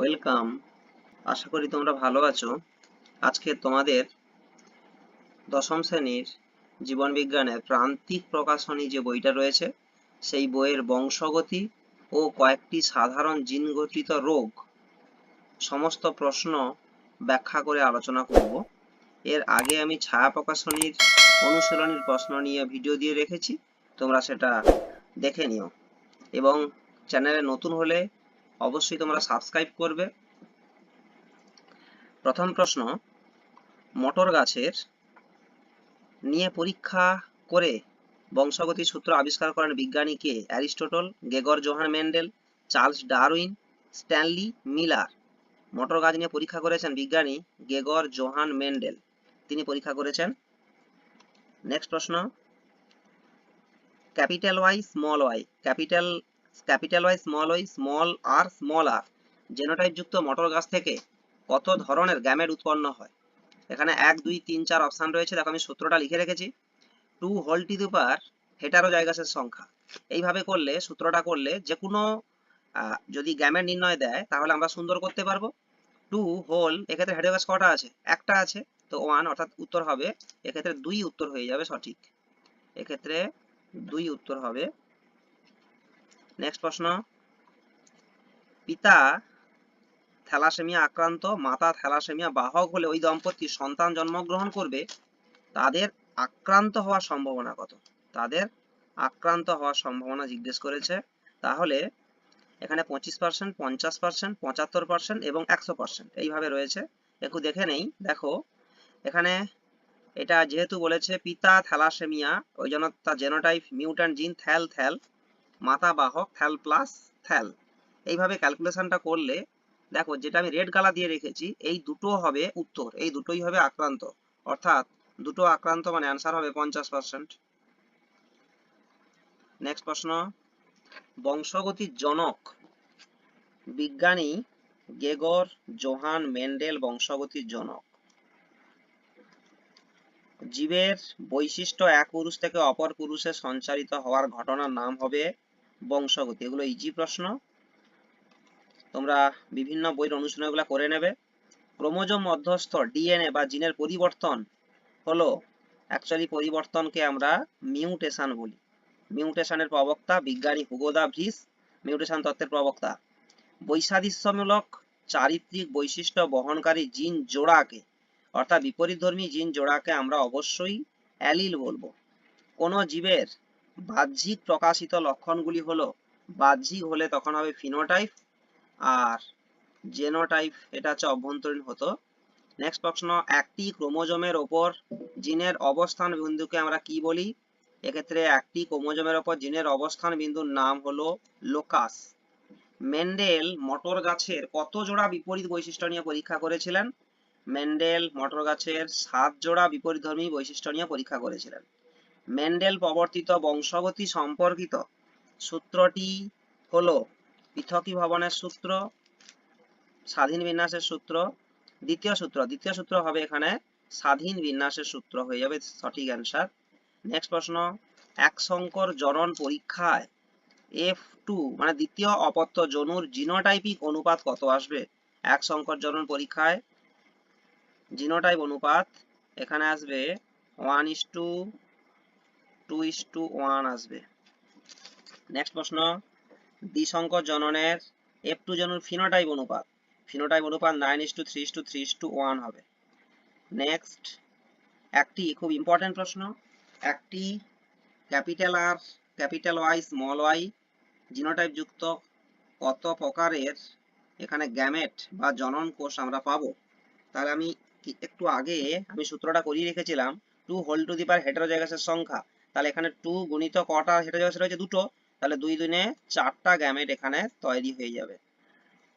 Welcome. আশা করি তোমরা ভালো আছো। আজকে তোমাদের দশম শ্রেণির জীবন বিজ্ঞানের প্রান্তিক প্রকাশনী যে বইটা রয়েছে, সেই বইয়ের বংশগতি ও কয়েকটি সাধারণ জিন গঠিত রোগ সমস্ত প্রশ্ন ব্যাখ্যা করে আলোচনা করব। এর আগে আমি ছায়া প্রকাশনীর অনুশীলনীর প্রশ্ন নিয়ে ভিডিও দিয়ে রেখেছি, তোমরা সেটা দেখে নিও। এবং চ্যানেলে নতুন হলে অবশ্যই তোমরা সাবস্ক্রাইব করবে। প্রথম প্রশ্ন, মটর গাছের নিয়ে পরীক্ষা করে বংশগতি সূত্র আবিষ্কার করেন বিজ্ঞানী কে? Aristotle, Gregor, Johann Mendel, Charles Darwin, Stanley Miller. মটর গাছ নিয়ে পরীক্ষা করেছেন বিজ্ঞানী গেগর, জোহান মেন্ডেল। তিনি পরীক্ষা করেছেন। নেক্সট প্রশ্ন, capital Y, small Y. Capital capital Y, small Y, small R small R. Genotype যুক্ত মটর গাছ থেকে কত ধরনের গ্যামেট উৎপন্ন হয়? এখানে এক, দুই, তিন, চার অপশন রয়েছে। দেখো, আমি সূত্রটা লিখে রেখেছি। Two whole to the power হেটারোজাইগাসের সংখ্যা। এইভাবে করলে, সূত্রটা করলে যে কোনো যদি গ্যামেট নির্ণয় দেয়, তাহলে আমরা সুন্দর করতে পারব। টু হোল এক্ষেত্রে হেটারোজাইগাস কটা আছে? একটা আছে। তো ওয়ান অর্থাৎ উত্তর হবে, এক্ষেত্রে দুই উত্তর হয়ে যাবে সঠিক। এক্ষেত্রে দুই উত্তর হবে নেক্সট প্রশ্ন. পিতা থ্যালাসেমিয়া আক্রান্ত, মাতা থ্যালাসেমিয়া বাহক হলে ওই দম্পতি সন্তান জন্মগ্রহণ করবে, তাদের আক্রান্ত হওয়ার সম্ভাবনা কত? তাদের আক্রান্ত হওয়ার সম্ভাবনা জিজ্ঞেস করেছে। তাহলে এখানে পঁচিশ পার্সেন্ট পঞ্চাশ পার্সেন্ট পঁচাত্তর পার্সেন্ট এবং একশো পার্সেন্ট এইভাবে রয়েছে। একটু দেখে নেই। দেখো, এখানে এটা যেহেতু বলেছে পিতা থ্যালাসেমিয়া, ওই জন্য তার জেনোটাইপ মিউট্যান্ট জিন থ্যাল থ্যাল। মাতা বাহক থ্যাল প্লাস থ্যাল। এইভাবে ক্যালকুলেশনটা করলে, দেখো যেটা আমি রেড কালার দিয়ে রেখেছি, এই দুটো হবে উত্তর, এই দুটোই হবে আক্রান্ত। অর্থাৎ দুটো আক্রান্ত মানে অ্যান্সার হবে পঞ্চাশ পার্সেন্ট নেক্সট প্রশ্ন বংশগতির জনক বিজ্ঞানী গেগর জোহান মেন্ডেল বংশগতির জনক। জীবের বৈশিষ্ট্য এক পুরুষ থেকে অপর পুরুষে সঞ্চারিত হওয়ার ঘটনার নাম হবে বংশগতি। এগুলো ইজি প্রশ্ন। তোমরা বিভিন্ন বইয়ের অনুশীলনগুলো করে নেবে। ক্রোমোজোম মধ্যস্থ ডিএনএ বা জিনের পরিবর্তন হলো অ্যাকচুয়ালি পরিবর্তনকে আমরা মিউটেশন বলি। মিউটেশনের প্রবক্তা বিজ্ঞানী হুগোদা ভ্রিস মিউটেশন তত্ত্বের প্রবক্তা। বৈসাদৃশ্যমূলক চারিত্রিক বৈশিষ্ট্য বহনকারী জিন জোড়াকে, অর্থাৎ বিপরীতধর্মী জিন জোড়াকে আমরা অবশ্যই অ্যালিল বলব। কোনো জীবের বাহ্যিক প্রকাশিত লক্ষণগুলি হলো বাহ্যিক হলে তখন হবে ফিনোটাইপ আর জেনোটাইপ এটা হচ্ছে অভ্যন্তরীণ হতো। নেক্সট প্রশ্ন, একটি ক্রোমোজোমের ওপর জিনের অবস্থান বিন্দুকে আমরা কি বলি? এক্ষেত্রে একটি ক্রোমোজোমের ওপর জিনের অবস্থান বিন্দুর নাম হলো লোকাস। মেন্ডেল মটর গাছের কত জোড়া বিপরীত বৈশিষ্ট্য নিয়ে পরীক্ষা করেছিলেন? মেন্ডেল মটর গাছের সাত জোড়া বিপরীতধর্মী বৈশিষ্ট্য নিয়ে পরীক্ষা করেছিলেন। মেন্ডেল প্রবর্তিত বংশগতি সম্পর্কিত সূত্রটি হলো পৃথকী ভবনের সূত্র, স্বাধীন বিন্যাসের সূত্র, দ্বিতীয় সূত্র। দ্বিতীয় সূত্র হবে এখানে স্বাধীন বিন্যাসের সূত্র, হয়ে যাবে সঠিক অ্যান্সার নেক্সট প্রশ্ন, এক সংকর জনন পরীক্ষায় এফ টু মানে দ্বিতীয় অপত্য জনুর জিনোটাইপিক অনুপাত কত আসবে? এক সংকর জনন পরীক্ষায় জিনোটাইপ অনুপাত এখানে আসবে one is to two is to one আসবে। নেক্সট প্রশ্ন দ্বিসংকর জননের এফ টু জনুর ফিনোটাইপ অনুপাত। ফিনোটাইপ অনুপাত nine is to three is to three is to one হবে। নেক্সট একটি খুব ইম্পর্টেন্ট প্রশ্ন, একটি capital R, capital Y, small Y কত প্রকারের এখানে গ্যামেট বা জনন কোষ আমরা পাবো? তাহলে আমি একটু আগে আমি সূত্রটা করিয়ে রেখেছিলাম two whole to the power হেটারোজাইগাসের সংখ্যা। তাহলে এখানে টু গুণিত কটা? হেটারোজাইগাস হচ্ছে দুটো, তাহলে দুই দুনে চারটা গ্যামেট এখানে তৈরি হয়ে যাবে।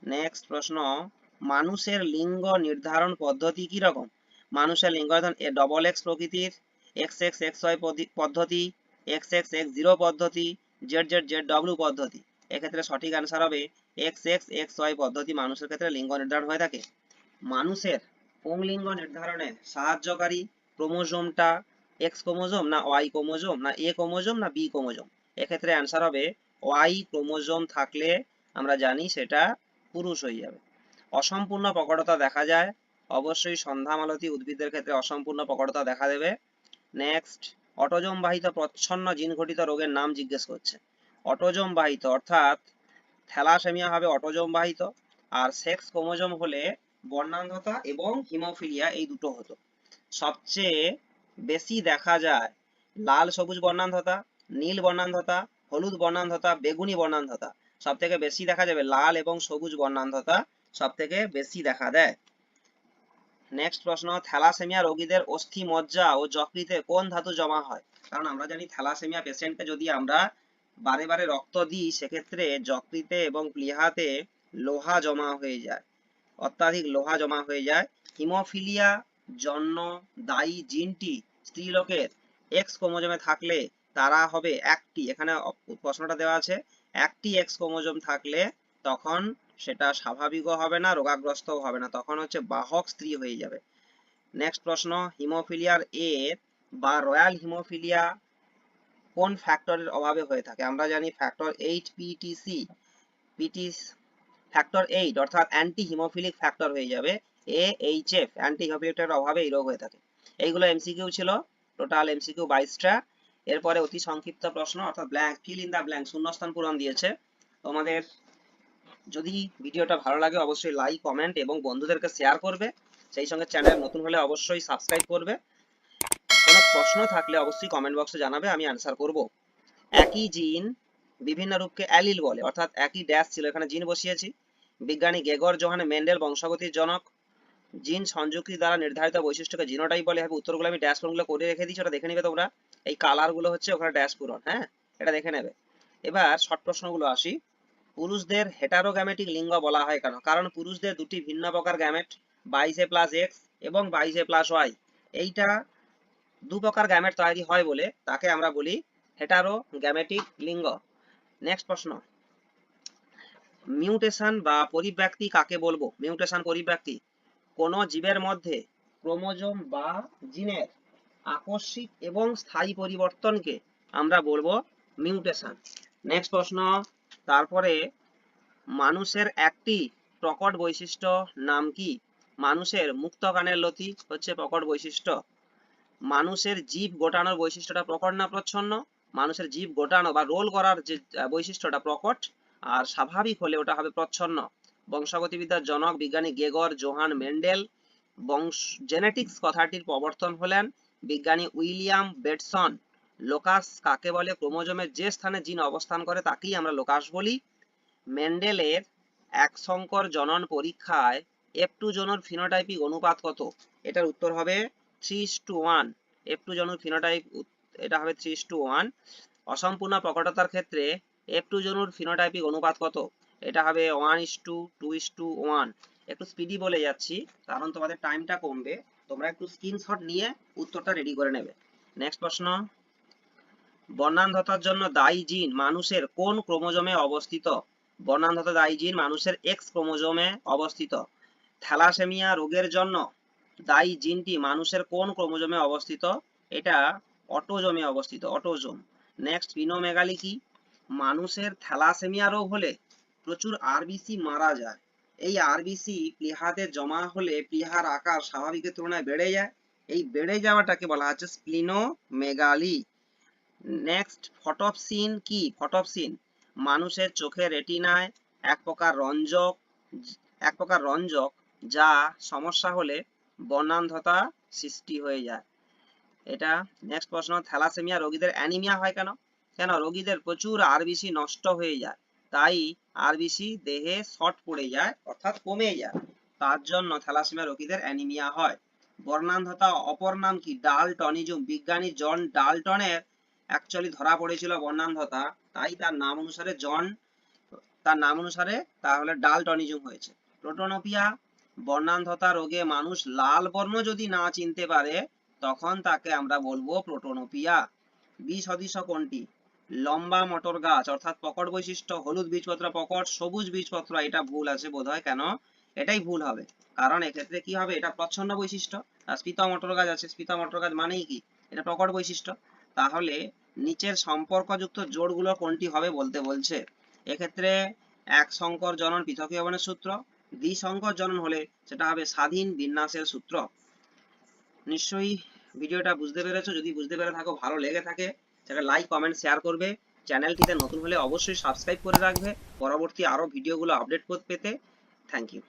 নেক্সট প্রশ্ন, মানুষের লিঙ্গ নির্ধারণ পদ্ধতি কি রকম মানুষের লিঙ্গ নির্ধারণ ডবল এক্স প্রকৃতির এক্স এক্স এক্স ওয়াই পদ্ধতি এক্স এক্স এক্স জিরো পদ্ধতি জেড জেড জেড ডব্লিউ পদ্ধতি। এক্ষেত্রে সঠিক অ্যান্সার হবে এক্স এক্স এক্স ওয়াই পদ্ধতি মানুষের ক্ষেত্রে লিঙ্গ নির্ধারণ হয়ে থাকে। মানুষের পুংলিঙ্গ নির্ধারণে সাহায্যকারী? ক্রোমোজোমটা এক্স ক্রোমোজোম না ওয়াই ক্রোমোজোম না এ ক্রোমোজোম না বি ক্রোমোজোম এক্ষেত্রে অ্যান্সার হবে ওয়াই ক্রোমোজোম থাকলে আমরা জানি সেটা পুরুষ হয়ে যাবে। অসম্পূর্ণ প্রকটতা দেখা যায়। অবশ্যই সন্ধ্যা মালতী উদ্ভিদের ক্ষেত্রে অসম্পূর্ণ প্রকটতা দেখা দেবে। নেক্সট অটোজোম বাহিত প্রচ্ছন্ন জিন ঘটিত রোগের নাম জিজ্ঞেস করছে। অটোজোম বাহিত অর্থাৎ থ্যালাসেমিয়া হবে অটোজোম বাহিত আর সেক্স ক্রোমোজোম হলে বর্ণান্ধতা এবং হিমোফিলিয়া এই দুটো হতো। সবচেয়ে বেশি দেখা যায়। লাল সবুজ বর্ণান্ধতা, নীল বর্ণান্ধতা, হলুদ বর্ণান্ধতা, বেগুনি বর্ণান্ধতা সব থেকে বেশি দেখা যাবে। লাল এবং সবুজ বর্ণান্ধতা সব থেকে বেশি দেখা দেয়। নেক্সট প্রশ্ন, থ্যালাসেমিয়া রোগীদের অস্থি মজ্জা ও যকৃতে কোন ধাতু জমা হয়? কারণ আমরা জানি থ্যালাসেমিয়া পেশেন্টকে যদি আমরা বারে বারে রক্ত দিই, সেক্ষেত্রে যকৃতে এবং প্লীহাতে লোহা জমা হয়ে যায়। অত্যাধিক লোহা জমা হয়ে যায়। হিমোফিলিয়া জন্য দায়ী জিনটি স্ত্রীলোকের এক্স ক্রোমোজোমে থাকলে তারা হবে একটি। এখানে প্রশ্নটা দেওয়া আছে, একটি এক্স ক্রোমোজোম থাকলে তখন সেটা স্বাভাবিকও হবে না, রোগাগ্রস্তও হবে না, তখন হচ্ছে বাহক স্ত্রী হয়ে যাবে। নেক্সট প্রশ্ন, হিমোফিলিয়ার এ বা রয়্যাল হিমোফিলিয়া কোন ফ্যাক্টরের অভাবে হয়ে থাকে? আমরা জানি factor eight PTC PT factor eight অর্থাৎ অ্যান্টি হিমোফিলিক ফ্যাক্টর হয়ে যাবে। এ অ্যান্টি হিমোফিলিকের অভাবে এই রোগ হয়ে থাকে। এইগুলো এমসিকিউ ছিল টোটাল এমসিকিউ বাইশটা। এরপরে অতি সংক্ষিপ্ত প্রশ্ন, অর্থাৎ blank fill in the blank শূন্যস্থান পূরণ দিয়েছে। তোমাদের যদি ভিডিওটা ভালো লাগে, অবশ্যই লাইক কমেন্ট এবং বন্ধুদেরকে শেয়ার করবে। সেই সঙ্গে চ্যানেল নতুন হলে অবশ্যই সাবস্ক্রাইব করবে। কোনো প্রশ্ন থাকলে অবশ্যই কমেন্ট বক্সে জানাবে, আমি অ্যান্সার করব। একই জিন বিভিন্ন রূপকে অ্যালিল বলে, অর্থাৎ একই ড্যাশ ছিল, এখানে জিন বসিয়েছি। বিজ্ঞানী গেগর জোহান মেন্ডেল বংশগতির জনক। জিন সংযুক্তি দ্বারা নির্ধারিত বৈশিষ্ট্যকে জিনোটাইপ বলে হবে উত্তরগুলো আমি ড্যাশ পূরণগুলো করে রেখে দিচ্ছি ওটা দেখে নেবে তোমরা। এই কালারগুলো হচ্ছে ওখানে ড্যাশ পূরণ হ্যাঁ? এটা দেখে নেবে। এবার শর্ট প্রশ্নগুলো আসি। পুরুষদের হেটারোগ্যামেটিক লিঙ্গ বলা হয় কেন? কারণ পুরুষদের দুটি ভিন্ন প্রকার গ্যামেট বাইশে প্লাস এক্স এবং বাইশে প্লাস ওয়াই এইটা দু প্রকার গ্যামেট তৈরি হয় বলে তাকে আমরা বলি হেটারোগ্যামেটিক লিঙ্গ। নেক্সট প্রশ্ন। মিউটেশন বা পরিব্যক্তি কাকে বলব? মিউটেশন পরিব্যক্তি। কোন জীবের মধ্যে ক্রোমোজোম বা জিনের আকস্মিক এবং স্থায়ী পরিবর্তনকে আমরা বলব মিউটেশন। নেক্সট প্রশ্ন, তারপরে মানুষের একটি প্রকট বৈশিষ্ট্য নাম কি? মানুষের মুক্ত কানের লতি হচ্ছে প্রকট বৈশিষ্ট্য। মানুষের জীব গোটানোর বৈশিষ্ট্যটা প্রকট না প্রচ্ছন্ন? মানুষের জীব গোটানো বা রোল করার যে বৈশিষ্ট্যটা প্রকট আর স্বাভাবিক হলে ওটা হবে প্রচ্ছন্ন। বংশগতিবিদ্যার জনক বিজ্ঞানী গেগর জোহান মেন্ডেল, বংশ, জেনেটিক্স কথাটির প্রবর্তন হলেন বিজ্ঞানী উইলিয়াম বেটসন। লোকাস কাকে বলে? ক্রোমোজোমের যে স্থানে জিন অবস্থান করে তাকেই আমরা লোকাস বলি। মেন্ডেলের এক সংকর জনন পরীক্ষায় এফ টু জনুর ফিনোটাইপিক অনুপাত কত? এটার উত্তর হবে three two one. F two জনুর phenotype এটা হবে থ্রি টু ওয়ান। অসম্পূর্ণ প্রকটতার ক্ষেত্রে এফ টু জনুর ফিনোটাইপিক অনুপাত কত? এটা হবে one is to two is to one একটু স্পিডি বলে যাচ্ছি, কারণ তোমাদের টাইমটা কমবে। তোমরা একটু স্ক্রিনশট নিয়ে উত্তরটা রেডি করে নেবে। নেক্সট প্রশ্ন। বর্ণান্ধতার জন্য দায়ী জিন মানুষের কোন ক্রোমোজোমে অবস্থিত? বর্ণান্ধতা দায়ী জিন মানুষের এক্স ক্রোমোজোমে অবস্থিত। থ্যালাসেমিয়া রোগের জন্য দায়ী জিনটি মানুষের কোন ক্রোমোজোমে অবস্থিত? এটা অটোজোমে অবস্থিত, অটোজোম। নেক্সট পিনোমেগালি কি? মানুষের থ্যালাসেমিয়া রোগ হলে প্রচুর আরবিসি মারা যায়। এই আরবিসি প্লীহাতে জমা হলে প্লীহার আকার স্বাভাবিকের তুলনায় বেড়ে যায়। এই বেড়ে যাওয়াটাকে বলা হচ্ছে স্প্লিনোমেগালি নেক্সট ফটোপসিন কি? ফটোপসিন মানুষের চোখের রেটিনায় এক প্রকার রঞ্জক, এক প্রকার রঞ্জক যা সমস্যা হলে বর্ণান্ধতা সৃষ্টি হয়ে যায়। এটা নেক্সট প্রশ্ন, থ্যালাসেমিয়া রোগীদের অ্যানিমিয়া হয় কেন? কেন? রোগীদের প্রচুর আরবিসি নষ্ট হয়ে যায়। তাই আরবিসি দেহে শর্ট পড়ে যায়, অর্থাৎ কমে যায়। তার জন্য থ্যালাসেমিয়া রোগীদের অ্যানিমিয়া হয়। বর্ণান্ধতা, অপর নাম কি? ডালটনিজম। বিজ্ঞানী জন ডালটনের অ্যাকচুয়ালি ধরা পড়েছিল বর্ণান্ধতা। তাই তার নাম অনুসারে জন, তার নাম অনুসারে তাহলে ডালটনিজম হয়েছে। প্রোটোনোপিয়া, বর্ণান্ধতা রোগে মানুষ লাল বর্ণ যদি না চিনতে পারে, তখন তাকে আমরা বলব প্রোটোনোপিয়া। বি সদৃশ কোনটি? লম্বা মটর গাছ, অর্থাৎ প্রকট বৈশিষ্ট্য, হলুদ বীজপত্র প্রকট সবুজ বীজপত্র, এটা ভুল আছে বোধহয়। কেন? এটাই ভুল হবে। কারণ এক্ষেত্রে কি হবে? এটা প্রচ্ছন্ন বৈশিষ্ট্য। আর স্পিতা মটর গাছ আছে। স্পিতা মটর গাছ মানেই কি? এটা প্রকট বৈশিষ্ট্য। তাহলে নিচের সম্পর্কযুক্ত জোড়গুলো কোনটি হবে বলতে বলছে? এক্ষেত্রে এক সংকর জনন পৃথকীকরণের সূত্র দ্বিসংকর জনন হলে সেটা হবে স্বাধীন বিন্যাসের সূত্র। নিশ্চয়ই ভিডিওটা বুঝতে পেরেছ? যদি বুঝতে পেরে থাকো, ভালো লেগে থাকে সেটা লাইক কমেন্ট শেয়ার করবে। চ্যানেলটিতে নতুন হলে অবশ্যই সাবস্ক্রাইব করে রাখবে। পরবর্তী আরও ভিডিওগুলো আপডেট করতে পেতে। Thank you